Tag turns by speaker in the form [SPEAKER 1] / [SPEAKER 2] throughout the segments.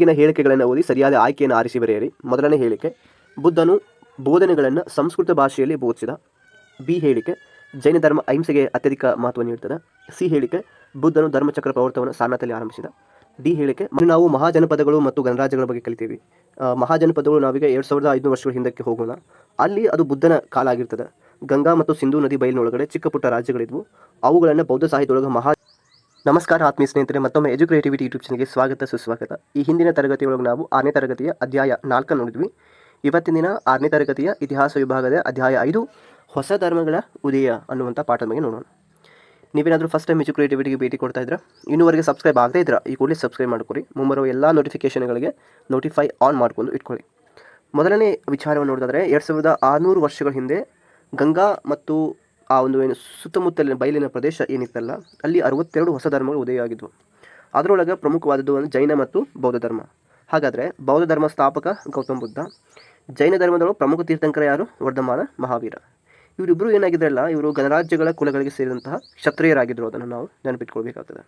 [SPEAKER 1] ಈಗಿನ ಹೇಳಿಕೆಗಳನ್ನು ಓದಿ ಸರಿಯಾದ ಆಯ್ಕೆಯನ್ನು ಆರಿಸಿ ಬರೆಯಿರಿ ಮೊದಲನೇ ಹೇಳಿಕೆ, ಬುದ್ಧನು ಬೋಧನೆಗಳನ್ನು ಸಂಸ್ಕೃತ ಭಾಷೆಯಲ್ಲಿ ಬೋಧಿಸಿದ. ಬಿ ಹೇಳಿಕೆ, ಜೈನ ಧರ್ಮ ಅಹಿಂಸೆಗೆ ಅತ್ಯಧಿಕ ಮಹತ್ವ ನೀಡುತ್ತದೆ ಸಿ ಹೇಳಿಕೆ, ಬುದ್ಧನು ಧರ್ಮಚಕ್ರ ಪ್ರವರ್ತವನ್ನು ಸಾರನಾಥಲ್ಲಿ ಆರಂಭಿಸಿದ. ಡಿ ಹೇಳಿಕೆ ನಾವು ಮಹಾಜನಪದಗಳು ಮತ್ತು ಗಣರಾಜ್ಯಗಳ ಬಗ್ಗೆ ಕಲಿತೀವಿ. ಮಹಾಜನಪದಗಳು ನಾವೀಗ ಎರಡು ಸಾವಿರದ ಐದು ವರ್ಷಗಳ ಹಿಂದಕ್ಕೆ ಹೋಗೋಣ ಅಲ್ಲಿ ಅದು ಬುದ್ಧನ ಕಾಲ ಆಗಿರ್ತದೆ. ಗಂಗಾ ಮತ್ತು ಸಿಂಧೂ ನದಿ ಬಯಲಿನೊಳಗಡೆ ಚಿಕ್ಕ ಪುಟ್ಟ ರಾಜ್ಯಗಳಿದ್ವು. ಅವುಗಳನ್ನು ಬೌದ್ಧ ಸಾಹಿತ್ಯದೊಳಗೆ ಮಹಾ ನಮಸ್ಕಾರ ಆತ್ಮೀಯ ಸ್ನೇಹಿತರೆ, ಮತ್ತೊಮ್ಮೆ ಎಜುಕ್ರೇಟಿವಿಟಿ ಯೂಟ್ಯೂಬ್ ಚಾನಲ್ಗೆ ಸ್ವಾಗತ, ಸುಸ್ವಾಗತ. ಈ ಹಿಂದಿನ ತರಗತಿಯೊಳಗೆ ನಾವು ಆರನೇ ತರಗತಿಯ ಅಧ್ಯಾಯ ನಾಲ್ಕು ನೋಡಿದ್ವಿ. ಇವತ್ತಿನ ದಿನ ಆರನೇ ತರಗತಿಯ ಇತಿಹಾಸ ವಿಭಾಗದ ಅಧ್ಯಾಯ ಐದು, ಹೊಸ ಧರ್ಮಗಳ ಉದಯ ಅನ್ನುವಂಥ ಪಾಠದ ಬಗ್ಗೆ ನೋಡೋಣ. ನೀವೇನಾದರೂ ಫಸ್ಟ್ ಟೈಮ್ ಎಜುಕ್ರೇಟಿವಿಟಿಗೆ ಭೇಟಿ ಕೊಡ್ತಾ ಇದ್ರೆ ಇನ್ನೂವರೆಗೆ ಸಬ್ಸ್ಕ್ರೈಬ್ ಆಗದೇ ಇದ್ರೆ ಈ ಕೂಡಲೇ ಸಬ್ಸ್ಕ್ರೈಬ್ ಮಾಡ್ಕೊರಿ ಮುಂಬರುವ ಎಲ್ಲ ನೋಟಿಫಿಕೇಷನ್ಗಳಿಗೆ ನೋಟಿಫೈ ಆನ್ ಮಾಡ್ಕೊಂಡು ಇಟ್ಕೊಳ್ಳಿ. ಮೊದಲನೇ ವಿಚಾರವನ್ನು ನೋಡಿದ್ರೆ ಎರಡು ಸಾವಿರದ ಆರುನೂರು ವರ್ಷಗಳ ಹಿಂದೆ ಗಂಗಾ ಮತ್ತು ಆ ಒಂದು ಏನು ಸುತ್ತಮುತ್ತಲಿನ ಬಯಲಿನ ಪ್ರದೇಶ ಏನಿತ್ತಲ್ಲ, ಅಲ್ಲಿ ಅರವತ್ತೆರಡು ಹೊಸ ಧರ್ಮಗಳು ಉದಯ ಆಗಿದ್ವು ಅದರೊಳಗೆ ಪ್ರಮುಖವಾದದ್ದು ಒಂದು ಜೈನ ಮತ್ತು ಬೌದ್ಧ ಧರ್ಮ. ಹಾಗಾದರೆ ಬೌದ್ಧ ಧರ್ಮ ಸ್ಥಾಪಕ ಗೌತಮ ಬುದ್ಧ, ಜೈನ ಧರ್ಮದೊಳಗೆ ಪ್ರಮುಖ ತೀರ್ಥಂಕರ ಯಾರು? ವರ್ಧಮಾನ ಮಹಾವೀರ. ಇವರಿಬ್ಬರು ಏನಾಗಿದ್ರಲ್ಲ, ಇವರು ಗಣರಾಜ್ಯಗಳ ಕುಲಗಳಿಗೆ ಸೇರಿದಂತಹ ಕ್ಷತ್ರಿಯರಾಗಿದ್ದರು ಅದನ್ನು ನಾವು ನೆನಪಿಟ್ಕೊಳ್ಬೇಕಾಗ್ತದೆ.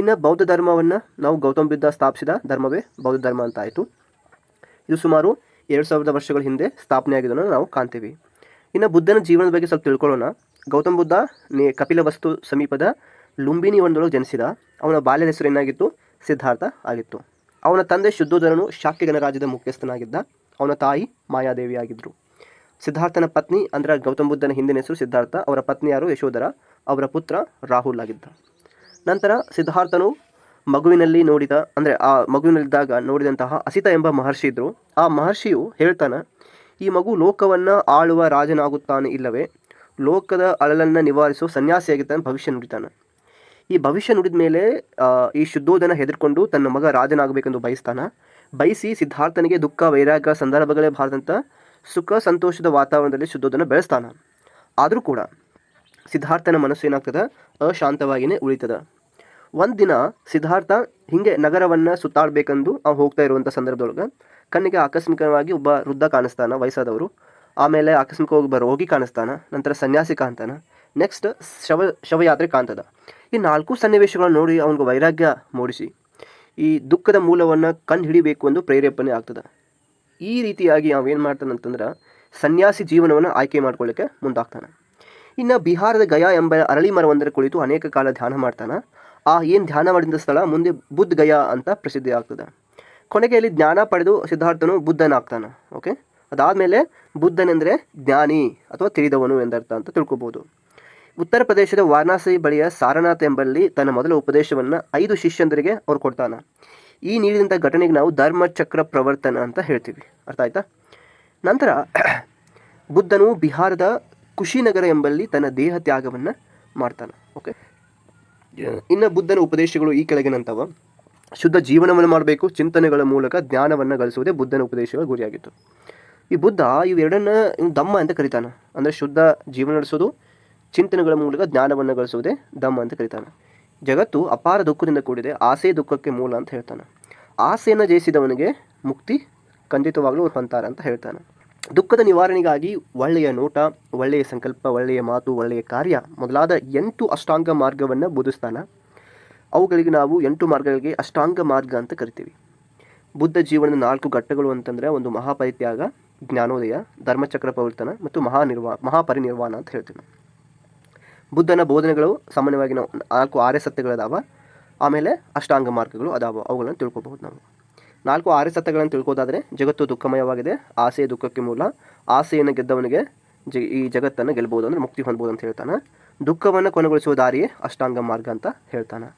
[SPEAKER 1] ಇನ್ನು ಬೌದ್ಧ ಧರ್ಮವನ್ನು ನಾವು ಗೌತಮ ಬುದ್ಧ ಸ್ಥಾಪಿಸಿದ ಧರ್ಮವೇ ಬೌದ್ಧ ಧರ್ಮ ಅಂತ ಆಯಿತು ಇದು ಸುಮಾರು ಎರಡು ಸಾವಿರದ ವರ್ಷಗಳ ಹಿಂದೆ ಸ್ಥಾಪನೆ ಆಗಿದ್ದನ್ನು ನಾವು ಕಾಣ್ತೀವಿ. ಇನ್ನು ಬುದ್ಧನ ಜೀವನದ ಬಗ್ಗೆ ಸ್ವಲ್ಪ ತಿಳ್ಕೊಳ್ಳೋಣ. ಗೌತಮ ಬುದ್ಧ, ನೇ, ಕಪಿಲವಸ್ತು ಸಮೀಪದ ಲುಂಬಿನಿ ಒಂದೊಳಗೆ ಜನಿಸಿದ. ಅವನ ಬಾಲ್ಯದ ಹೆಸರು ಏನಾಗಿತ್ತು? ಸಿದ್ಧಾರ್ಥ ಆಗಿತ್ತು. ಅವನ ತಂದೆ ಶುದ್ಧೋಧನನು ಶಾಕ್ಯ ಗಣರಾಜ್ಯದ ಮುಖ್ಯಸ್ಥನಾಗಿದ್ದ. ಅವನ ತಾಯಿ ಮಾಯಾದೇವಿ ಆಗಿದ್ದರು ಸಿದ್ಧಾರ್ಥನ ಪತ್ನಿ, ಅಂದರೆ ಗೌತಮ ಬುದ್ಧನ ಹಿಂದಿನ ಹೆಸರು ಸಿದ್ಧಾರ್ಥ, ಅವರ ಪತ್ನಿ ಯಾರು? ಯಶೋಧರ. ಅವರ ಪುತ್ರ ರಾಹುಲ್ ಆಗಿದ್ದ. ನಂತರ ಸಿದ್ಧಾರ್ಥನು ಮಗುವಿನಲ್ಲಿ ನೋಡಿದ, ಅಂದರೆ ಆ ಮಗುವಿನಲ್ಲಿದ್ದಾಗ ನೋಡಿದಂತಹ ಅಸಿತ ಎಂಬ ಮಹರ್ಷಿ ಇದ್ದರು ಆ ಮಹರ್ಷಿಯು ಹೇಳ್ತಾನೆ ಈ ಮಗು ಲೋಕವನ್ನು ಆಳುವ ರಾಜನಾಗುತ್ತಾನೆ ಇಲ್ಲವೇ? ಲೋಕದ ಅಳಲನ್ನು ನಿವಾರಿಸುವ ಸನ್ಯಾಸಿಯಾಗಿದ್ದಾನೆ ಭವಿಷ್ಯ ನುಡಿತಾನೆ. ಈ ಭವಿಷ್ಯ ನುಡಿದ ಮೇಲೆ ಈ ಶುದ್ಧೋಧನ ಹೆದರ್ಕೊಂಡು ತನ್ನ ಮಗ ರಾಜನಾಗಬೇಕೆಂದು ಬಯಸ್ತಾನ. ಬಯಸಿ ಸಿದ್ಧಾರ್ಥನಿಗೆ ದುಃಖ, ವೈರಾಗ್ಯ ಸಂದರ್ಭಗಳೇ ಬಾರದಂಥ ಸುಖ, ಸಂತೋಷದ ವಾತಾವರಣದಲ್ಲಿ ಶುದ್ಧೋಧನ ಬೆಳೆಸ್ತಾನ. ಆದರೂ ಕೂಡ ಸಿದ್ಧಾರ್ಥನ ಮನಸ್ಸು ಏನಾಗ್ತದೆ? ಅಶಾಂತವಾಗಿಯೇ ಉಳಿತದ. ಒಂದು ದಿನ ಸಿದ್ಧಾರ್ಥ ಹಿಂಗೆ ನಗರವನ್ನು ಸುತ್ತಾಡಬೇಕೆಂದು ಅವ್ನು ಹೋಗ್ತಾ ಇರುವಂಥ ಸಂದರ್ಭದೊಳಗೆ ಕಣ್ಣಿಗೆ ಆಕಸ್ಮಿಕವಾಗಿ ಒಬ್ಬ ವೃದ್ಧ ಕಾಣಿಸ್ತಾನ, ವಯಸ್ಸಾದವರು. ಆಮೇಲೆ ಆಕಸ್ಮಿಕವಾಗಿ ಒಬ್ಬ ರೋಗಿ ಕಾಣಿಸ್ತಾನ, ನಂತರ ಸನ್ಯಾಸಿ ಕಾಣ್ತಾನ. ನೆಕ್ಸ್ಟ್ ಶವ, ಶವಯಾತ್ರೆ ಕಾಣ್ತದ. ಈ ನಾಲ್ಕು ಸನ್ನಿವೇಶಗಳನ್ನು ನೋಡಿ ಅವನಿಗೆ ವೈರಾಗ್ಯ ಮೂಡಿಸಿ, ಈ ದುಃಖದ ಮೂಲವನ್ನು ಕಂಡು ಹಿಡಿಬೇಕು ಎಂದು ಪ್ರೇರೇಪಣೆ ಆಗ್ತದೆ. ಈ ರೀತಿಯಾಗಿ ಅವೇನು ಮಾಡ್ತಾನಂತಂದ್ರೆ ಸನ್ಯಾಸಿ ಜೀವನವನ್ನು ಆಯ್ಕೆ ಮಾಡ್ಕೊಳ್ಳೋಕ್ಕೆ ಮುಂದಾಗ್ತಾನೆ. ಇನ್ನು ಬಿಹಾರದ ಗಯಾ ಎಂಬ ಅರಳಿ ಮರವೊಂದರ ಕುಳಿತು ಅನೇಕ ಕಾಲ ಧ್ಯಾನ ಮಾಡ್ತಾನೆ. ಆ ಏನು ಧ್ಯಾನ ಮಾಡಿದ ಸ್ಥಳ ಮುಂದೆ ಬುದ್ಧ ಗಯಾ ಅಂತ ಪ್ರಸಿದ್ಧಿ ಆಗ್ತದೆ. ಕೊನೆಗೆ ಇಲ್ಲಿ ಜ್ಞಾನ ಪಡೆದು ಸಿದ್ಧಾರ್ಥನು ಬುದ್ಧನಾಗ್ತಾನೆ, ಓಕೆ? ಅದಾದಮೇಲೆ ಬುದ್ಧನೆಂದರೆ ಜ್ಞಾನಿ ಅಥವಾ ತಿಳಿದವನು ಎಂದರ್ಥ ಅಂತ ತಿಳ್ಕೊಬೋದು. ಉತ್ತರ ಪ್ರದೇಶದ ವಾರಣಾಸಿ ಬಳಿಯ ಸಾರನಾಥ್ ಎಂಬಲ್ಲಿ ತನ್ನ ಮೊದಲ ಉಪದೇಶವನ್ನು ಐದು ಶಿಷ್ಯಂದರಿಗೆ ಅವ್ರು ಕೊಡ್ತಾನೆ. ಈ ನೀಡಿದಂಥ ಘಟನೆಗೆ ನಾವು ಧರ್ಮಚಕ್ರ ಪ್ರವರ್ತನ ಅಂತ ಹೇಳ್ತೀವಿ. ಅರ್ಥ ಆಯ್ತಾ? ನಂತರ ಬುದ್ಧನು ಬಿಹಾರದ ಕುಶಿನಗರ ಎಂಬಲ್ಲಿ ತನ್ನ ದೇಹ ತ್ಯಾಗವನ್ನು ಮಾಡ್ತಾನೆ, ಓಕೆ? ಇನ್ನು ಬುದ್ಧನ ಉಪದೇಶಗಳು ಈ ಕೆಳಗಿನಂತವ. ಶುದ್ಧ ಜೀವನವನ್ನು ಮಾಡಬೇಕು, ಚಿಂತನೆಗಳ ಮೂಲಕ ಜ್ಞಾನವನ್ನು ಗಳಿಸುವುದೇ ಬುದ್ಧನ ಉಪದೇಶಗಳ ಗುರಿಯಾಗಿತ್ತು. ಈ ಬುದ್ಧ ಇವೆರಡನ್ನ ದಮ್ಮ ಅಂತ ಕರಿತಾನೆ. ಅಂದರೆ ಶುದ್ಧ ಜೀವನ ನಡೆಸೋದು, ಚಿಂತನೆಗಳ ಮೂಲಕ ಜ್ಞಾನವನ್ನು ಗಳಿಸುವುದೇ ದಮ್ಮ ಅಂತ ಕರಿತಾನೆ. ಜಗತ್ತು ಅಪಾರ ದುಃಖದಿಂದ ಕೂಡಿದೆ, ಆಸೆ ದುಃಖಕ್ಕೆ ಮೂಲ ಅಂತ ಹೇಳ್ತಾನೆ. ಆಸೆಯನ್ನು ಜಯಿಸಿದವನಿಗೆ ಮುಕ್ತಿ, ಖಂಡಿತವಾಗಲೂ ಅವ್ರು ಹೊಂತಾರೆ ಅಂತ ಹೇಳ್ತಾನೆ. ದುಃಖದ ನಿವಾರಣೆಗಾಗಿ ಒಳ್ಳೆಯ ನೋಟ, ಒಳ್ಳೆಯ ಸಂಕಲ್ಪ, ಒಳ್ಳೆಯ ಮಾತು, ಒಳ್ಳೆಯ ಕಾರ್ಯ ಮೊದಲಾದ ಎಂಟು ಅಷ್ಟಾಂಗ ಮಾರ್ಗವನ್ನು ಬೋಧಿಸ್ತಾನ. ಅವುಗಳಿಗೆ ನಾವು ಎಂಟು ಮಾರ್ಗಗಳಿಗೆ ಅಷ್ಟಾಂಗ ಮಾರ್ಗ ಅಂತ ಕರಿತೀವಿ. ಬುದ್ಧ ಜೀವನದ ನಾಲ್ಕು ಘಟ್ಟಗಳು ಅಂತಂದರೆ ಒಂದು ಮಹಾಪರಿತ್ಯಾಗ, ಜ್ಞಾನೋದಯ, ಧರ್ಮಚಕ್ರ ಪ್ರವರ್ತನ ಮತ್ತು ಮಹಾನಿರ್ವಾ, ಮಹಾಪರಿನಿರ್ವಾಣ ಅಂತ ಹೇಳ್ತೀವಿ ಬುದ್ಧನ ಬೋಧನೆಗಳು ಸಾಮಾನ್ಯವಾಗಿ ನಾವು ನಾಲ್ಕು ಆರ್ಯ ಸತ್ಯಗಳದಾವ. ಆಮೇಲೆ ಅಷ್ಟಾಂಗ ಮಾರ್ಗಗಳು ಅದಾವ. ಅವುಗಳನ್ನು ತಿಳ್ಕೊಬಹುದು ನಾವು. ನಾಲ್ಕು ಆರ್ಯ ಸತ್ಯಗಳನ್ನು ತಿಳ್ಕೋದಾದರೆ ಜಗತ್ತು ದುಃಖಮಯವಾಗಿದೆ, ಆಸೆ ದುಃಖಕ್ಕೆ ಮೂಲ. ಆಸೆಯನ್ನು ಗೆದ್ದವನಿಗೆ ಜ, ಈ ಜಗತ್ತನ್ನು ಗೆಲ್ಬೋದು ಅಂದರೆ ಮುಕ್ತಿ ಹೊಂದ್ಬೋದು ಅಂತ ಹೇಳ್ತಾನೆ. ದುಃಖವನ್ನು ಕೊನೆಗೊಳಿಸುವ ದಾರಿಯೇ ಅಷ್ಟಾಂಗ ಮಾರ್ಗ ಅಂತ ಹೇಳ್ತಾನೆ.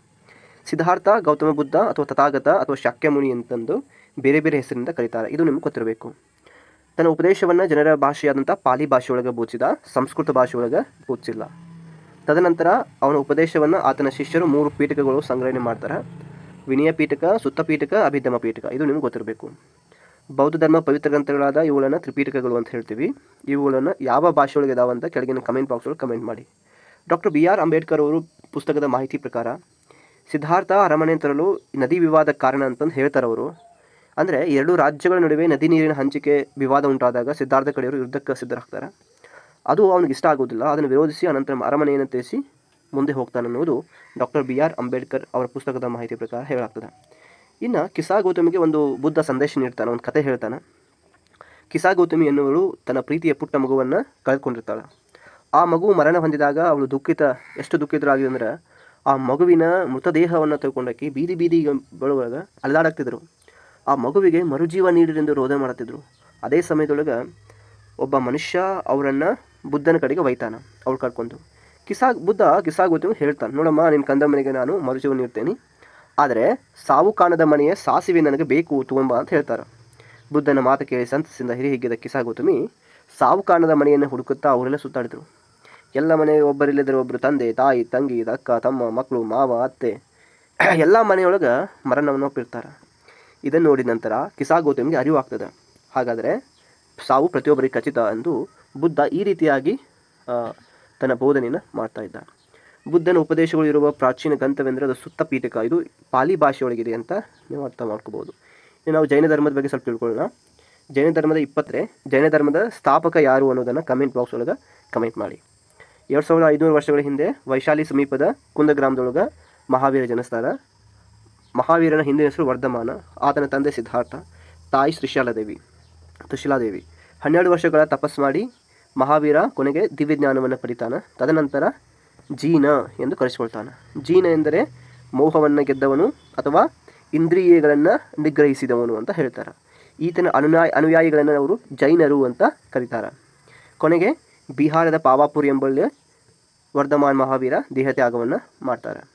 [SPEAKER 1] ಸಿದ್ಧಾರ್ಥ, ಗೌತಮ ಬುದ್ಧ ಅಥವಾ ತಥಾಗತ ಅಥವಾ ಶಾಕ್ಯಮುನಿ ಅಂತಂದು ಬೇರೆ ಬೇರೆ ಹೆಸರಿನಿಂದ ಕರೀತಾರೆ. ಇದು ನಿಮ್ಗೆ ಗೊತ್ತಿರಬೇಕು. ತನ್ನ ಉಪದೇಶವನ್ನು ಜನರ ಭಾಷೆಯಾದಂಥ ಪಾಲಿ ಭಾಷೆಯೊಳಗೆ ಬೋಧಿಸಿದ ಸಂಸ್ಕೃತ ಭಾಷೆಯೊಳಗೆ ಬೋಧಿಸಿಲ್ಲ ತದನಂತರ ಅವನ ಉಪದೇಶವನ್ನು ಆತನ ಶಿಷ್ಯರು ಮೂರು ಪೀಠಕಗಳು ಸಂಗ್ರಹಣೆ ಮಾಡ್ತಾರೆ. ವಿನಯ ಪೀಠಕ, ಸುತ್ತ ಪೀಠಕ, ಅಭಿಧಮ ಪೀಠಕ. ಇದು ನಿಮ್ಗೆ ಗೊತ್ತಿರಬೇಕು. ಬೌದ್ಧ ಧರ್ಮ ಪವಿತ್ರ ಗ್ರಂಥಗಳಾದ ಇವುಗಳನ್ನು ತ್ರಿಪೀಠಕಗಳು ಅಂತ ಹೇಳ್ತೀವಿ. ಇವುಗಳನ್ನು ಯಾವ ಭಾಷೆಯೊಳಗೆ ಇದಾವೆ ಅಂತ ಕೆಳಗಿನ ಕಮೆಂಟ್ ಬಾಕ್ಸ್ ಒಳಗೆ ಕಮೆಂಟ್ ಮಾಡಿ. ಡಾಕ್ಟರ್ ಬಿ ಆರ್ ಅಂಬೇಡ್ಕರ್ ಅವರು ಪುಸ್ತಕದ ಮಾಹಿತಿ ಪ್ರಕಾರ, ಸಿದ್ಧಾರ್ಥ ಅರಮನೆ ತರಲು ನದಿ ವಿವಾದ ಕಾರಣ ಅಂತಂದು ಹೇಳ್ತಾರೆ ಅವರು. ಅಂದರೆ ಎರಡು ರಾಜ್ಯಗಳ ನಡುವೆ ನದಿ ನೀರಿನ ಹಂಚಿಕೆ ವಿವಾದ ಉಂಟಾದಾಗ ಸಿದ್ಧಾರ್ಥ ಕಡೆಯವರು ಯುದ್ಧಕ್ಕೆ ಸಿದ್ಧರಾಗ್ತಾರೆ. ಅದು ಅವನಿಗೆ ಇಷ್ಟ ಆಗೋದಿಲ್ಲ. ಅದನ್ನು ವಿರೋಧಿಸಿ ಅನಂತರ ಅರಮನೆಯನ್ನು ತಿಳಿಸಿ ಮುಂದೆ ಹೋಗ್ತಾನೆ ಅನ್ನೋದು ಡಾಕ್ಟರ್ ಬಿ ಆರ್ ಅಂಬೇಡ್ಕರ್ ಅವರ ಪುಸ್ತಕದ ಮಾಹಿತಿ ಪ್ರಕಾರ ಹೇಳಲಾಗ್ತದೆ. ಇನ್ನು ಕಿಸಾ ಗೌತಮಿಗೆ ಒಂದು ಬುದ್ಧ ಸಂದೇಶ ನೀಡ್ತಾನೆ, ಒಂದು ಕತೆ ಹೇಳ್ತಾನೆ. ಕಿಸಾ ಗೌತಮಿ ಎನ್ನುವಳು ತನ್ನ ಪ್ರೀತಿಯ ಪುಟ್ಟ ಮಗುವನ್ನು ಕಳೆದುಕೊಂಡಿರ್ತಾಳೆ ಆ ಮಗು ಮರಣ ಹೊಂದಿದಾಗ ಅವಳು ದುಃಖಿತ, ಎಷ್ಟು ದುಃಖಿತರಾಗಿದೆ ಅಂದರೆ ಆ ಮಗುವಿನ ಮೃತದೇಹವನ್ನು ತೆಗೆದುಕೊಂಡಾಕಿ ಬೀದಿ ಬೀದಿ ಬಳುವಾಗ ಅಲ್ಲಾಡಾಕ್ತಿದ್ರು. ಆ ಮಗುವಿಗೆ ಮರುಜೀವ ನೀಡಿರೆಂದು ರೋಧೆ ಮಾಡುತ್ತಿದ್ರು ಅದೇ ಸಮಯದೊಳಗೆ ಒಬ್ಬ ಮನುಷ್ಯ ಅವರನ್ನು ಬುದ್ಧನ ಕಡೆಗೆ ಒಯ್ತಾನ, ಅವಳು ಕರ್ಕೊಂಡು. ಕಿಸಾ ಬುದ್ಧ ಕಿಸಾ ಗೌತಮಿ ಹೇಳ್ತಾನೆ. ನೋಡಮ್ಮ ನಿನ್ನ ಕಂದ ಮನೆಗೆ ನಾನು ಮರುಜೀವನ ನೀಡ್ತೇನೆ. ಆದರೆ ಸಾವು ಕಾಣದ ಮನೆಯ ಸಾಸಿವೆ ನನಗೆ ಬೇಕು ತಗೊಂಬ ಅಂತ ಹೇಳ್ತಾರೆ. ಬುದ್ಧನ ಮಾತು ಕೇಳಿ ಸಂತಸಿಂದ ಹಿರಿಹಿಗ್ಗಿದ ಹಿಗ್ಗಿದ ಗೌತಮಿ ಸಾವು ಕಾಣದ ಮನೆಯನ್ನು ಹುಡುಕುತ್ತಾ ಅವರೆಲ್ಲ ಸುತ್ತಾಡಿದರು ಎಲ್ಲ ಮನೆ ಒಬ್ಬರಿಲ್ಲದರೂ ಒಬ್ಬರು ತಂದೆ, ತಾಯಿ, ತಂಗಿ, ಅಕ್ಕ, ತಮ್ಮ, ಮಕ್ಕಳು, ಮಾವ, ಅತ್ತೆ, ಎಲ್ಲ ಮನೆಯೊಳಗೆ ಮರಣವನ್ನು ಒಪ್ಪಿರ್ತಾರೆ. ಇದನ್ನು ನೋಡಿದ ನಂತರ ಕಿಸಾಗೌತಮಿಗೆ ಅರಿವು ಅರಿವಾಗ್ತದೆ ಹಾಗಾದರೆ ಸಾವು ಪ್ರತಿಯೊಬ್ಬರಿಗೆ ಖಚಿತ ಎಂದು ಬುದ್ಧ ಈ ರೀತಿಯಾಗಿ ತನ್ನ ಬೋಧನೆಯನ್ನು ಮಾಡ್ತಾ ಇದ್ದ ಬುದ್ಧನ ಉಪದೇಶಗಳು ಇರುವ ಪ್ರಾಚೀನ ಗ್ರಂಥವೆಂದರೆ ಅದು ಸುತ್ತ ಪೀಠಕ. ಇದು ಪಾಲಿ ಭಾಷೆಯೊಳಗಿದೆ ಅಂತ ನೀವು ಅರ್ಥ ಮಾಡ್ಕೋಬೋದು. ಇನ್ನು ನಾವು ಜೈನ ಧರ್ಮದ ಬಗ್ಗೆ ಸ್ವಲ್ಪ ತಿಳ್ಕೊಳ್ಳೋಣ. ಜೈನ ಧರ್ಮದ ಇಪ್ಪತ್ತರೆ, ಜೈನ ಧರ್ಮದ ಸ್ಥಾಪಕ ಯಾರು ಅನ್ನೋದನ್ನು ಕಮೆಂಟ್ ಬಾಕ್ಸ್ ಒಳಗೆ ಕಮೆಂಟ್ ಮಾಡಿ. ಎರಡು ಸಾವಿರದ ಐದುನೂರು ವರ್ಷಗಳ ಹಿಂದೆ ವೈಶಾಲಿ ಸಮೀಪದ ಕುಂದ ಗ್ರಾಮದೊಳಗೆ ಮಹಾವೀರ ಜನಿಸ್ತಾರ. ಮಹಾವೀರನ ಹಿಂದಿನ ಹೆಸರು ವರ್ಧಮಾನ, ಆತನ ತಂದೆ ಸಿದ್ಧಾರ್ಥ, ತಾಯಿ ಶ್ರೀಶಾಲಾದೇವಿ, ತುಶಿಲಾದೇವಿ. ಹನ್ನೆರಡು ವರ್ಷಗಳ ತಪಸ್ಸು ಮಾಡಿ ಮಹಾವೀರ ಕೊನೆಗೆ ದಿವ್ಯಜ್ಞಾನವನ್ನು ಪಡಿತಾನೆ. ತದನಂತರ ಜೀನ ಎಂದು ಕರೆಸಿಕೊಳ್ತಾನೆ. ಜೀನ ಎಂದರೆ ಮೋಹವನ್ನು ಗೆದ್ದವನು ಅಥವಾ ಇಂದ್ರಿಯಗಳನ್ನು ನಿಗ್ರಹಿಸಿದವನು ಅಂತ ಹೇಳ್ತಾರೆ. ಈತನ ಅನುಯಾಯಿ ಅನುಯಾಯಿಗಳನ್ನು ಅವರು ಜೈನರು ಅಂತ ಕರೀತಾರೆ. ಕೊನೆಗೆ ಬಿಹಾರದ ಪಾವಾಪುರ್ ಎಂಬಲ್ಲಿ ವರ್ಧಮಾನ್ ಮಹಾವೀರ ದೇಹತ್ಯಾಗವನ್ನು ಮಾಡ್ತಾರೆ.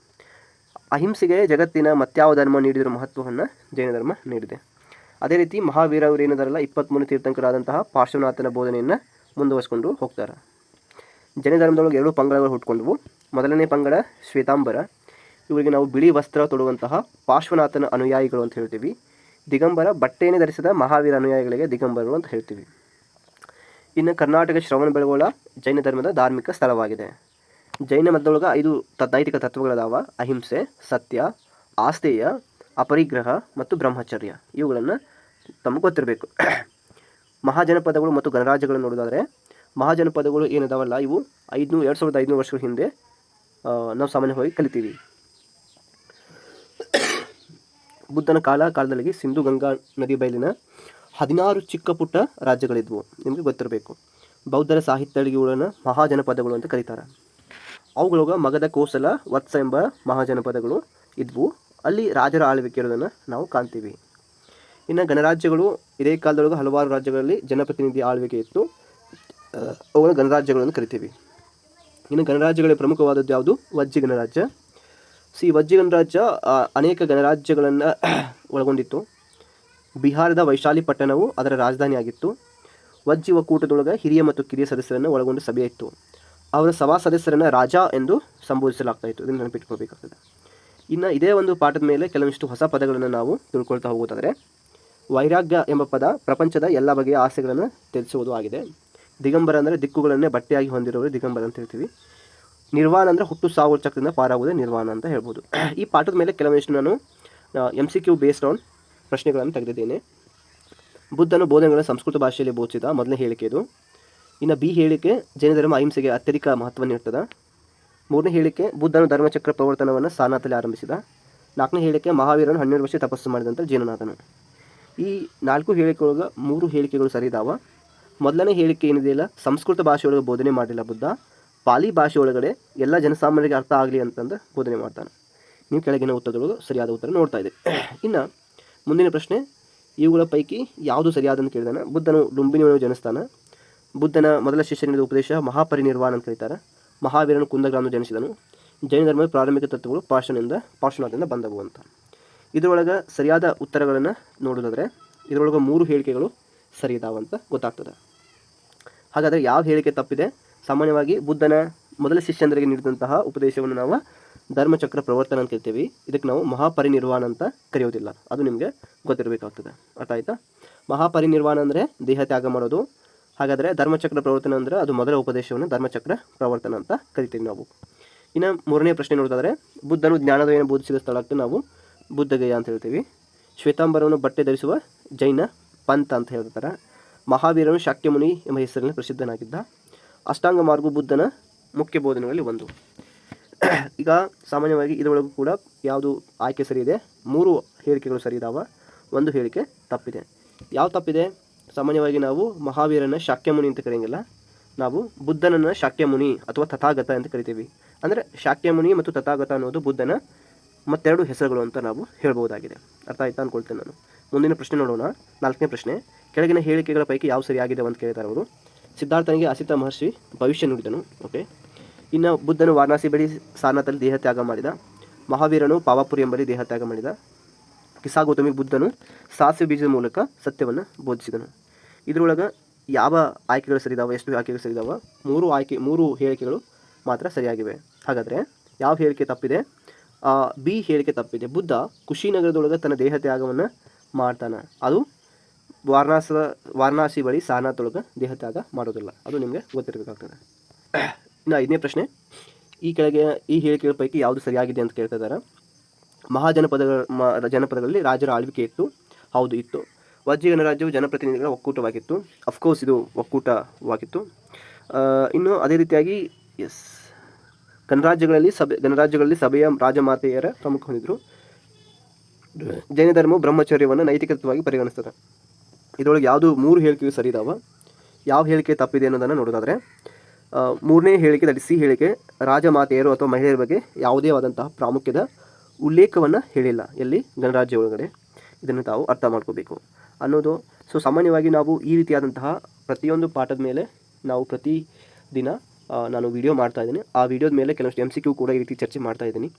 [SPEAKER 1] ಅಹಿಂಸೆಗೆ ಜಗತ್ತಿನ ಮತ್ಯಾವ ಧರ್ಮ ನೀಡಿರುವ ಮಹತ್ವವನ್ನು ಜೈನ ಧರ್ಮ ನೀಡಿದೆ. ಅದೇ ರೀತಿ ಮಹಾವೀರ ಅವರು ಏನಿದಾರಲ್ಲ ಇಪ್ಪತ್ತ್ಮೂರು ತೀರ್ಥಂಕರಾದಂತಹ ಪಾರ್ಶ್ವನಾಥನ ಬೋಧನೆಯನ್ನು ಮುಂದುವರಿಸ್ಕೊಂಡು ಹೋಗ್ತಾರೆ. ಜೈನ ಧರ್ಮದೊಳಗೆ ಎರಡು ಪಂಗಡಗಳು ಹುಟ್ಕೊಂಡವು ಮೊದಲನೇ ಪಂಗಡ ಶ್ವೇತಾಂಬರ. ಇವರಿಗೆ ನಾವು ಬಿಳಿ ವಸ್ತ್ರ ತೊಡುವಂತಹ ಪಾರ್ಶ್ವನಾಥನ ಅನುಯಾಯಿಗಳು ಅಂತ ಹೇಳ್ತೀವಿ. ದಿಗಂಬರ ಬಟ್ಟೆಯನ್ನು ಧರಿಸಿದ ಮಹಾವೀರ ಅನುಯಾಯಿಗಳಿಗೆ ದಿಗಂಬರರು ಅಂತ ಹೇಳ್ತೀವಿ. ಇನ್ನು ಕರ್ನಾಟಕ ಶ್ರವಣ ಬೆಳಗೊಳ ಜೈನ ಧರ್ಮದ ಧಾರ್ಮಿಕ ಸ್ಥಳವಾಗಿದೆ. ಜೈನ ಮತದೊಳಗೆ ಐದು ನೈತಿಕ ತತ್ವಗಳದಾವ. ಅಹಿಂಸೆ, ಸತ್ಯ ಆಸ್ತೇಯ ಅಪರಿಗ್ರಹ ಮತ್ತು ಬ್ರಹ್ಮಚರ್ಯ. ಇವುಗಳನ್ನು ತಮಗೆ ಗೊತ್ತಿರಬೇಕು. ಮಹಾಜನಪದಗಳು ಮತ್ತು ಗಣರಾಜ್ಯಗಳನ್ನು ನೋಡೋದಾದರೆ, ಮಹಾಜನಪದಗಳು ಏನಿದಾವಲ್ಲ, ಇವು ಐದುನೂರು ಎರಡು ಸಾವಿರದ ಐದುನೂರು ವರ್ಷಗಳ ಹಿಂದೆ ನಾವು ಸಾಮಾನ್ಯವಾಗಿ ಕಲಿತೀವಿ. ಬುದ್ಧನ ಕಾಲ ಕಾಲದಲ್ಲಿ ಸಿಂಧು ಗಂಗಾ ನದಿ ಬಯಲಿನ ಹದಿನಾರು ಚಿಕ್ಕ ಪುಟ್ಟ ರಾಜ್ಯಗಳಿದ್ವು ನಿಮಗೆ ಗೊತ್ತಿರಬೇಕು. ಬೌದ್ಧರ ಸಾಹಿತ್ಯಗಳನ್ನು ಮಹಾಜನಪದಗಳು ಅಂತ ಕರೀತಾರೆ. ಅವುಗಳೊಳಗೆ ಮಗದ ಕೋಸಲ ವತ್ಸ ಎಂಬ ಮಹಾಜನಪದಗಳು ಇದ್ವು. ಅಲ್ಲಿ ರಾಜರ ಆಳ್ವಿಕೆ ಇರೋದನ್ನು ನಾವು ಕಾಣ್ತೀವಿ. ಇನ್ನು ಗಣರಾಜ್ಯಗಳು ಇದೇ ಕಾಲದೊಳಗೆ ಹಲವಾರು ರಾಜ್ಯಗಳಲ್ಲಿ ಜನಪ್ರತಿನಿಧಿ ಆಳ್ವಿಕೆ ಇತ್ತು. ಅವುಗಳ ಗಣರಾಜ್ಯಗಳನ್ನು ಕರಿತೀವಿ. ಇನ್ನು ಗಣರಾಜ್ಯಗಳ ಪ್ರಮುಖವಾದದ್ದು ಯಾವುದು? ವಜ್ಜಿ ಗಣರಾಜ್ಯ. ಸಿ ವಜ್ಜಿ ಗಣರಾಜ್ಯ ಅನೇಕ ಗಣರಾಜ್ಯಗಳನ್ನು ಒಳಗೊಂಡಿತ್ತು. ಬಿಹಾರದ ವೈಶಾಲಿ ಪಟ್ಟಣವು ಅದರ ರಾಜಧಾನಿಯಾಗಿತ್ತು. ವಜ್ಜಿ ಒಕ್ಕೂಟದೊಳಗೆ ಹಿರಿಯ ಮತ್ತು ಕಿರಿಯ ಸದಸ್ಯರನ್ನು ಒಳಗೊಂಡ ಸಭೆ ಇತ್ತು. ಅವರ ಸಭಾ ಸದಸ್ಯರನ್ನು ರಾಜ ಎಂದು ಸಂಬೋಧಿಸಲಾಗ್ತಾ ಇತ್ತು. ಇದನ್ನು ನೆನಪಿಟ್ಕೊಳ್ಬೇಕಾಗ್ತದೆ. ಇನ್ನು ಇದೇ ಒಂದು ಪಾಠದ ಮೇಲೆ ಕೆಲವಿಷ್ಟು ಹೊಸ ಪದಗಳನ್ನು ನಾವು ತಿಳ್ಕೊಳ್ತಾ ಹೋಗೋದಾದರೆ ವೈರಾಗ್ಯ ಎಂಬ ಪದ ಪ್ರಪಂಚದ ಎಲ್ಲ ಬಗೆಯ ಆಸೆಗಳನ್ನು ತಿಳಿಸುವುದು ಆಗಿದೆ. ದಿಗಂಬರ ಅಂದರೆ ದಿಕ್ಕುಗಳನ್ನೇ ಬಟ್ಟೆಯಾಗಿ ಹೊಂದಿರೋರು ದಿಗಂಬರ ಅಂತ ಹೇಳ್ತೀವಿ. ನಿರ್ವಾಣ ಅಂದರೆ ಹುಟ್ಟು ಸಾವು ಚಕ್ರದಿಂದ ಪಾರಾಗುವುದೇ ನಿರ್ವಾಣ ಅಂತ ಹೇಳ್ಬೋದು. ಈ ಪಾಠದ ಮೇಲೆ ಕೆಲವೊಂದಿಷ್ಟು ನಾನು M C Q based on ಪ್ರಶ್ನೆಗಳನ್ನು ತೆಗೆದಿದ್ದೇನೆ. ಬುದ್ಧನು ಬೋಧನೆಗಳ ಸಂಸ್ಕೃತ ಭಾಷೆಯಲ್ಲಿ ಬೋಧಿಸಿದ ಮೊದಲನೇ ಹೇಳಿಕೆ ಇದು. ಇನ್ನು ಬಿ ಹೇಳಿಕೆ, ಜೈನ ಧರ್ಮ ಅಹಿಂಸೆಗೆ ಅತ್ಯಧಿಕ ಮಹತ್ವ ನೀಡ್ತದೆ. ಮೂರನೇ ಹೇಳಿಕೆ, ಬುದ್ಧನು ಧರ್ಮಚಕ್ರ ಪ್ರವರ್ತನವನ್ನು ಸಾರನಾಥಲ್ಲಿ ಆರಂಭಿಸಿದ. ನಾಲ್ಕನೇ ಹೇಳಿಕೆ, ಮಹಾವೀರನು ಹನ್ನೆರಡು ವರ್ಷ ತಪಸ್ಸು ಮಾಡಿದಂಥ ಜೀನನಾಥನು ಈ ನಾಲ್ಕು ಹೇಳಿಕೆಯೊಳಗೆ ಮೂರು ಹೇಳಿಕೆಗಳು ಸರಿ ಇದಾವೆ. ಮೊದಲನೇ ಹೇಳಿಕೆ ಏನಿದೆಯಲ್ಲ ಸಂಸ್ಕೃತ ಭಾಷೆಯೊಳಗೆ ಬೋಧನೆ ಮಾಡಿಲ್ಲ ಬುದ್ಧ. ಪಾಲಿ ಭಾಷೆ ಒಳಗಡೆ ಎಲ್ಲ ಜನಸಾಮಾನ್ಯರಿಗೆ ಅರ್ಥ ಆಗಲಿ ಅಂತಂದು ಬೋಧನೆ ಮಾಡ್ತಾನೆ. ನೀವು ಕೆಳಗಿನ ಉತ್ತರಗಳು ಸರಿಯಾದ ಉತ್ತರ ನೋಡ್ತಾ ಇದೆ ಇನ್ನು ಮುಂದಿನ ಪ್ರಶ್ನೆ, ಇವುಗಳ ಪೈಕಿ ಯಾವುದು ಸರಿಯಾದ ಅಂತ ಕೇಳಿದಾನೆ? ಬುದ್ಧನು ಲುಂಬಿನಿಯನ್ನು ಜನಿಸ್ತಾನೆ. ಬುದ್ಧನ ಮೊದಲ ಶಿಷ್ಯನಿಂದ ಉಪದೇಶ ಮಹಾಪರಿನಿರ್ವಾಣ ಅಂತ ಕರೀತಾರೆ. ಮಹಾವೀರನು ಕುಂದಗ್ರಾಮ ಜನಿಸಿದನು. ಜೈನ ಧರ್ಮದ ಪ್ರಾರಂಭಿಕ ತತ್ವಗಳು ಪಾರ್ಶ್ವನಿಂದ ಪಾರ್ಶ್ವನಾಥದಿಂದ ಬಂದವು ಅಂತ. ಇದರೊಳಗೆ ಸರಿಯಾದ ಉತ್ತರಗಳನ್ನು ನೋಡೋದಾದರೆ, ಇದರೊಳಗೆ ಮೂರು ಹೇಳಿಕೆಗಳು ಸರಿ ಇದಾವಂತ ಗೊತ್ತಾಗ್ತದೆ. ಹಾಗಾದರೆ ಯಾವ ಹೇಳಿಕೆ ತಪ್ಪಿದೆ? ಸಾಮಾನ್ಯವಾಗಿ ಬುದ್ಧನ ಮೊದಲ ಶಿಷ್ಯಂದರಿಗೆ ನೀಡಿದಂತಹ ಉಪದೇಶವನ್ನು ನಾವು ಧರ್ಮಚಕ್ರ ಪ್ರವರ್ತನ ಅಂತ ಕರಿತೀವಿ ಇದಕ್ಕೆ ನಾವು ಮಹಾಪರಿನಿರ್ವಾಣ ಅಂತ ಕರೆಯೋದಿಲ್ಲ. ಅದು ನಿಮಗೆ ಗೊತ್ತಿರಬೇಕಾಗ್ತದೆ. ಅರ್ಥ ಆಯ್ತಾ? ಮಹಾಪರಿನಿರ್ವಾಣ ಅಂದರೆ ದೇಹ ತ್ಯಾಗ ಮಾಡೋದು. ಹಾಗಾದರೆ ಧರ್ಮಚಕ್ರ ಪ್ರವರ್ತನ ಅಂದರೆ ಅದು ಮೊದಲ ಉಪದೇಶವನ್ನು ಧರ್ಮಚಕ್ರ ಪ್ರವರ್ತನ ಅಂತ ಕರಿತೀವಿ ನಾವು. ಇನ್ನು ಮೂರನೇ ಪ್ರಶ್ನೆ ನೋಡೋದಾದರೆ, ಬುದ್ಧನು ಜ್ಞಾನೋದಯನ ಬೋಧಿಸಿದ ಸ್ಥಳಕ್ಕೆ ನಾವು ಬುದ್ಧಗಯ ಅಂತ ಹೇಳ್ತೀವಿ. ಶ್ವೇತಾಂಬರವನ್ನು ಬಟ್ಟೆ ಧರಿಸುವ ಜೈನ ಪಂಥ ಅಂತ ಹೇಳ್ತಾರೆ. ಮಹಾವೀರನು ಶಾಕ್ಯಮುನಿ ಎಂಬ ಹೆಸರಿನಲ್ಲಿ ಪ್ರಸಿದ್ಧನಾಗಿದ್ದ ಅಷ್ಟಾಂಗ ಮಾರ್ಗ ಬುದ್ಧನ ಮುಖ್ಯ ಬೋಧನೆಗಳಲ್ಲಿ ಒಂದು. ಈಗ ಸಾಮಾನ್ಯವಾಗಿ ಇದರೊಳಗೂ ಕೂಡ ಯಾವುದು ಆಯ್ಕೆ ಸರಿ ಇದೆ? ಮೂರು ಹೇಳಿಕೆಗಳು ಸರಿ ಇದಾವ. ಒಂದು ಹೇಳಿಕೆ ತಪ್ಪಿದೆ. ಯಾವ ತಪ್ಪಿದೆ? ಸಾಮಾನ್ಯವಾಗಿ ನಾವು ಮಹಾವೀರನ ಶಾಕ್ಯಮುನಿ ಅಂತ ಕರೆಯಂಗಿಲ್ಲ. ನಾವು ಬುದ್ಧನನ್ನು ಶಾಕ್ಯಮುನಿ ಅಥವಾ ತಥಾಗತ ಅಂತ ಕರಿತೀವಿ. ಅಂದರೆ ಶಾಕ್ಯಮುನಿ ಮತ್ತು ತಥಾಗತ ಅನ್ನೋದು ಬುದ್ಧನ ಮತ್ತೆರಡು ಹೆಸರುಗಳು ಅಂತ ನಾವು ಹೇಳ್ಬೋದಾಗಿದೆ ಅರ್ಥ ಆಯ್ತಾ ಅಂದ್ಕೊಳ್ತೇನೆ ನಾನು. ಮುಂದಿನ ಪ್ರಶ್ನೆ ನೋಡೋಣ. ನಾಲ್ಕನೇ ಪ್ರಶ್ನೆ, ಕೆಳಗಿನ ಹೇಳಿಕೆಗಳ ಪೈಕಿ ಯಾವ ಸರಿಯಾಗಿದೆ ಅಂತ ಕೇಳ್ತಾರೆ ಅವರು ಸಿದ್ಧಾರ್ಥನಿಗೆ ಅಸಿತ ಮಹರ್ಷಿ ಭವಿಷ್ಯ ನುಡಿದನು ಓಕೆ ಇನ್ನು ಬುದ್ಧನು ವಾರಣಾಸಿ ಬಳಿ ದೇಹ ತ್ಯಾಗ ಮಾಡಿದ. ಮಹಾವೀರನು ಪಾವಾಪುರಿ ಎಂಬಲ್ಲಿ ದೇಹ ತ್ಯಾಗ ಮಾಡಿದ. ಕಿಸಾಗೌತಮಿ ಬುದ್ಧನು ಸಾಸಿವೆ ಬೀಜದ ಮೂಲಕ ಸತ್ಯವನ್ನು ಬೋಧಿಸಿದನು. ಇದರೊಳಗೆ ಯಾವ ಆಯ್ಕೆಗಳು ಸರಿದಾವ, ಎಷ್ಟು ಆಯ್ಕೆಗಳು ಸರಿದಾವ? ಮೂರು ಆಯ್ಕೆ, ಮೂರು ಹೇಳಿಕೆಗಳು ಮಾತ್ರ ಸರಿಯಾಗಿವೆ. ಹಾಗಾದರೆ ಯಾವ ಹೇಳಿಕೆ ತಪ್ಪಿದೆ? ಬಿ ಹೇಳಿಕೆ ತಪ್ಪಿದೆ. ಬುದ್ಧ ಕುಶಿನಗರದೊಳಗೆ ತನ್ನ ದೇಹ ತ್ಯಾಗವನ್ನು ಮಾಡ್ತಾನೆ. ಅದು ವಾರಣಾಸದ ವಾರಣಾಸಿ ಬಳಿ ಸಾರನಾಥೊಳಗೆ ದೇಹ ತ್ಯಾಗ ಮಾಡೋದಿಲ್ಲ. ಅದು ನಿಮಗೆ ಗೊತ್ತಿರಬೇಕಾಗ್ತದೆ. ಇನ್ನು ಐದನೇ ಪ್ರಶ್ನೆ. ಈ ಕೆಳಗೆ ಈ ಹೇಳಿಕೆಗಳ ಪೈಕಿ ಯಾವುದು ಸರಿಯಾಗಿದೆ ಅಂತ ಕೇಳ್ತಾ ಇದ್ದಾರೆ. ಮಹಾಜನಪದಗಳ ಮ ಜನಪದಗಳಲ್ಲಿ ರಾಜರ ಆಳ್ವಿಕೆ ಇತ್ತು. ಹೌದು ಇತ್ತು. ವಜ್ರ ಗಣರಾಜ್ಯವು ಜನಪ್ರತಿನಿಧಿಗಳ ಒಕ್ಕೂಟವಾಗಿತ್ತು. ಅಫ್ಕೋರ್ಸ್ ಇದು ಒಕ್ಕೂಟವಾಗಿತ್ತು. ಆ, ಇನ್ನು ಅದೇ ರೀತಿಯಾಗಿ ಎಸ್ ಗಣರಾಜ್ಯಗಳಲ್ಲಿ ಸಭೆ, ಗಣರಾಜ್ಯಗಳಲ್ಲಿ ಸಭೆಯ ರಾಜಮಾತೆಯರ ಪ್ರಮುಖ ಹೊಂದಿದ್ರು. ಜೈನ ಧರ್ಮವು ಬ್ರಹ್ಮಚರ್ಯವನ್ನು ನೈತಿಕತ್ವವಾಗಿ ಪರಿಗಣಿಸ್ತದೆ. ಇದರೊಳಗೆ ಯಾವುದು ಮೂರು ಹೇಳಿಕೆಯು ಸರಿ ಇದಾವ? ಯಾವ ಹೇಳಿಕೆ ತಪ್ಪಿದೆ ಅನ್ನೋದನ್ನು ನೋಡೋದಾದರೆ ಮೂರನೇ ಹೇಳಿಕೆ ದಟ್ ಸಿ ಹೇಳಿಕೆ, ರಾಜಮಾತೆಯರು ಅಥವಾ ಮಹಿಳೆಯರ ಬಗ್ಗೆ ಯಾವುದೇ ಆದಂತಹ ಪ್ರಾಮುಖ್ಯದ ಉಲ್ಲೇಖವನ್ನು ಹೇಳಿಲ್ಲ. ಎಲ್ಲಿ? ಗಣರಾಜ್ಯ ಒಳಗಡೆ. ಇದನ್ನು ತಾವು ಅರ್ಥ ಮಾಡ್ಕೋಬೇಕು. ಅನ್ನೋದು ಸೊ ಸಾಮಾನ್ಯವಾಗಿ ನಾವು ಈ ರೀತಿಯಾದಂತಹ ಪ್ರತಿಯೊಂದು ಪಾಠದ ಮೇಲೆ ನಾವು ಪ್ರತಿ ದಿನ ನಾನು ವಿಡಿಯೋ ಮಾಡ್ತಾ ಇದ್ದೀನಿ. ಆ ವಿಡಿಯೋದ ಮೇಲೆ ಕೆಲವಷ್ಟು ಎಂ ಸಿ ಕ್ಯೂ ಕೂಡ ಈ ರೀತಿ ಚರ್ಚೆ ಮಾಡ್ತಾ ಇದ್ದೀನಿ.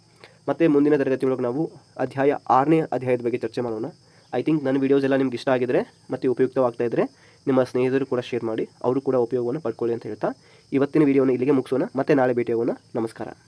[SPEAKER 1] ಮತ್ತು ಮುಂದಿನ ತರಗತಿಯೊಳಗೆ ನಾವು ಅಧ್ಯಾಯ ಆರನೇ ಅಧ್ಯಾಯದ ಬಗ್ಗೆ ಚರ್ಚೆ ಮಾಡೋಣ. ಐ ಥಿಂಕ್ ನನ್ನ ವೀಡಿಯೋಸ್ ಎಲ್ಲ ನಿಮ್ಗೆ ಇಷ್ಟ ಆಗಿದ್ರೆ ಮತ್ತು ಉಪಯುಕ್ತವಾಗ್ತಾ ಇದ್ದರೆ ನಿಮ್ಮ ಸ್ನೇಹಿತರು ಕೂಡ ಶೇರ್ ಮಾಡಿ, ಅವರು ಕೂಡ ಉಪಯೋಗವನ್ನು ಪಡ್ಕೊಳ್ಳಿ ಅಂತ ಹೇಳ್ತಾ. ಇವತ್ತಿನ ವಿಡಿಯೋನ ಇಲ್ಲಿಗೆ ಮುಗಿಸೋಣ. ಮತ್ತೆ ನಾಳೆ ಭೇಟಿಯಾಗೋಣ. ನಮಸ್ಕಾರ.